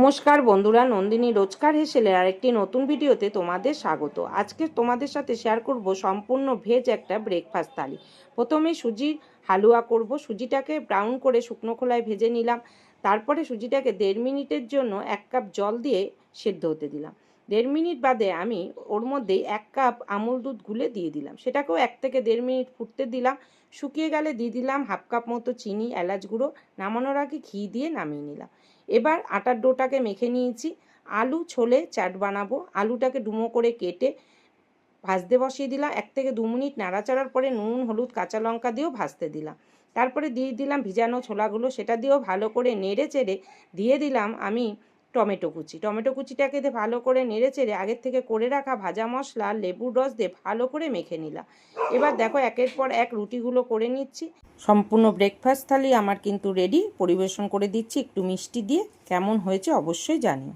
নমস্কার বন্ধুরা, নন্দিনী রোজকার হেসেলের আরেকটি নতুন ভিডিওতে তোমাদের স্বাগত। আজকে তোমাদের সাথে শেয়ার করব সম্পূর্ণ ভেজ একটা ব্রেকফাস্ট থালি। প্রথমে সুজির হালুয়া করব, সুজিটাকে ব্রাউন করে শুকনো খোলায় ভেজে নিলাম। তারপরে সুজিটাকে দেড় মিনিটের জন্য এক কাপ জল দিয়ে সেদ্ধ হতে দিলাম। দেড় মিনিট বাদে আমি ওর মধ্যে এক কাপ আমুল দুধ গুলে দিয়ে দিলাম। সেটাকেও এক থেকে দেড় মিনিট ফুটতে দিলাম। শুকিয়ে গেলে দিয়ে দিলাম হাফ কাপ মতো চিনি, এলাচ গুঁড়ো, নামানোর আগে ঘি দিয়ে নামিয়ে নিলাম। এবার আটার ডোটাকে মেখে নিয়েছি। আলু ছোলে চাট বানাবো। আলুটাকে ডুমো করে কেটে ভাজতে বসিয়ে দিলাম। এক থেকে দু মিনিট নাড়াচাড়ার পরে নুন, হলুদ, কাঁচা লঙ্কা দিয়েও ভাজতে দিলাম। তারপরে দিয়ে দিলাম ভিজানো ছোলাগুলো। সেটা দিয়েও ভালো করে নেড়ে চেড়ে দিয়ে দিলাম আমি টমেটো কুচি। টমেটো কুচিটাকে দিয়ে ভালো করে নেড়ে চেড়ে আগের থেকে করে রাখা ভাজা মশলা, লেবুর রস দিয়ে ভালো করে মেখে নিলাম এবার দেখো একের পর এক রুটিগুলো করে নিচ্ছি। সম্পূর্ণ ব্রেকফাস্ট থালি আমার কিন্তু রেডি পরিবেশন করে দিচ্ছি একটু মিষ্টি দিয়ে। কেমন হয়েছে অবশ্যই জানিও।